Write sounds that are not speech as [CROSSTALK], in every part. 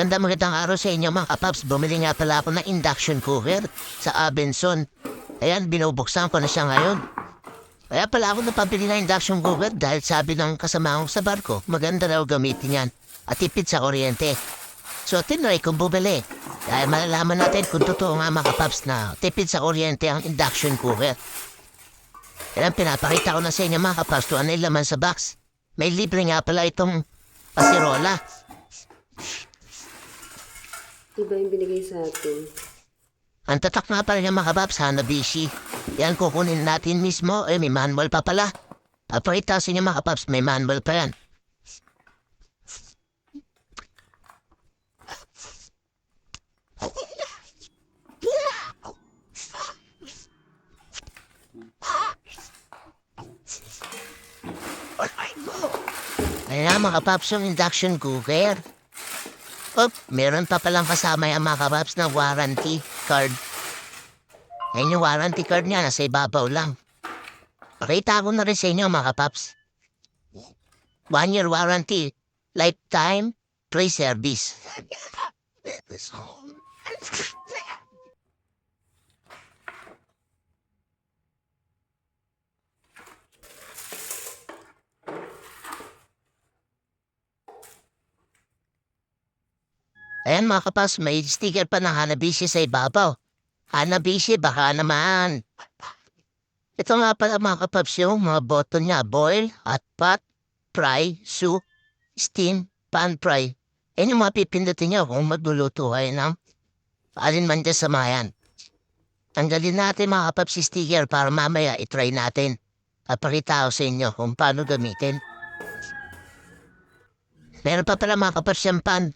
Maganda magandang araw sa inyo mga kapaps. Bumili nga pala ako ng induction cooker sa Abenson. Ayan, binubuksan ko na siya ngayon. Kaya pala ako napabili ng induction cooker dahil sabi ng kasama ko sa barko, maganda raw gamitin yan at tipid sa kuryente. So, tinry kong bumili. Dahil malalaman natin kung totoo nga mga kapaps na tipid sa kuryente ang induction cooker. Kaya pinapakita ko na sa inyo mga kapaps kung ano laman sa box. May libre nga pala itong pasirola. Iba yung binigay sa atin. Ang tatak nga pala niya mga kapaps, Hanabishi. Yan kukunin natin mismo. Eh, may manual pa pala. Papakita sa inyo mga kapaps, may manual pa yan. Ayan mga kapaps yung induction cooker. Op, meron pa palang kasama yung mga kapaps na warranty card. Ayan yung warranty card niya, nasa ibabaw lang. Pakita ko na rin sa inyo mga kapaps. One year warranty, lifetime, free service. [LAUGHS] Ayan mga kapas, may sticker pa ng Hanabishi sa ibabaw. Hanabishi, baka naman. Ito nga pala mga kapaps yung mga button niya. Boil, hot pot, fry, soup, steam, pan fry. Yan yung mga pipindutin niyo kung magluluto kayo ng alin man dyan sa mayan. Tanggalin natin mga kapaps si sticker para mamaya itry natin. Papakita ko sa inyo kung paano gamitin. Meron pa pala mga kapaps yung pan.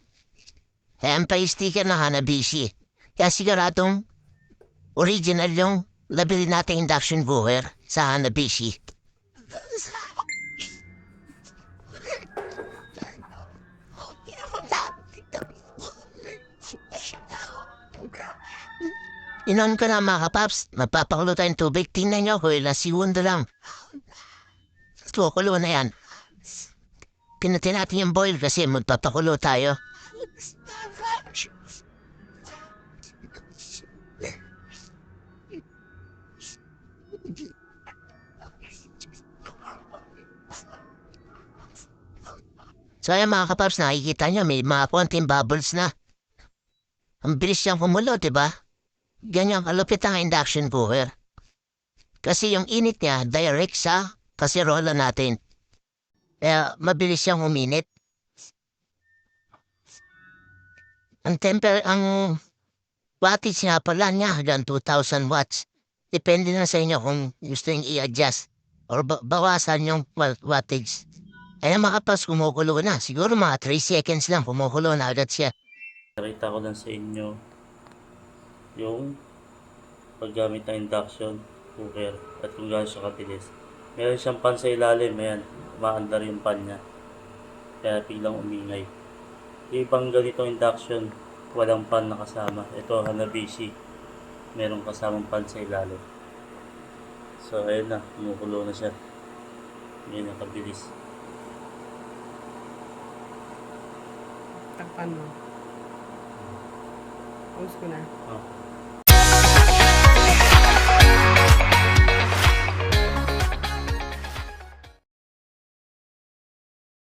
Yung sticker na Hanabishi. Kaya siguradong original yung labili nating induction cooker sa Hanabishi. Inon ko na mga kapaps, magpapakulo tayong tubig. Tingnan nyo ilang segundo lang. Kukulo na yan. Pinutin natin yung boil kasi magpapakulo tayo. So ayan mga kapaps, nakikita nyo may mga konting bubbles na. Ang bilis siyang kumulo, di ba? Ganyan kalupit ang induction cooker. Kasi yung init niya direct sa kasirola natin. Kaya mabilis siyang uminit. Ang temper, ang wattage nga pala niya hanggang 2,000 watts. Depende na sa inyo kung gusto nyo i-adjust or ba- bawasan yung wa- wattage. Ay makapas kumukulo na. Siguro mga 3 seconds lang kumukulo na agad siya. Nakita ko lang sa inyo yung paggamit ng induction cooker at kung gaano siya kabilis. Meron siyang pan sa ilalim, ayan, umaandar yung pan niya. Kaya biglang umingay. Yung ibang ganitong induction, walang pan na kasama. Ito, Hanabishi, merong kasamang pan sa ilalim. So, ayun na, kumukulo na siya. Ngayon na Takpan mo. Pause ko na. Oh.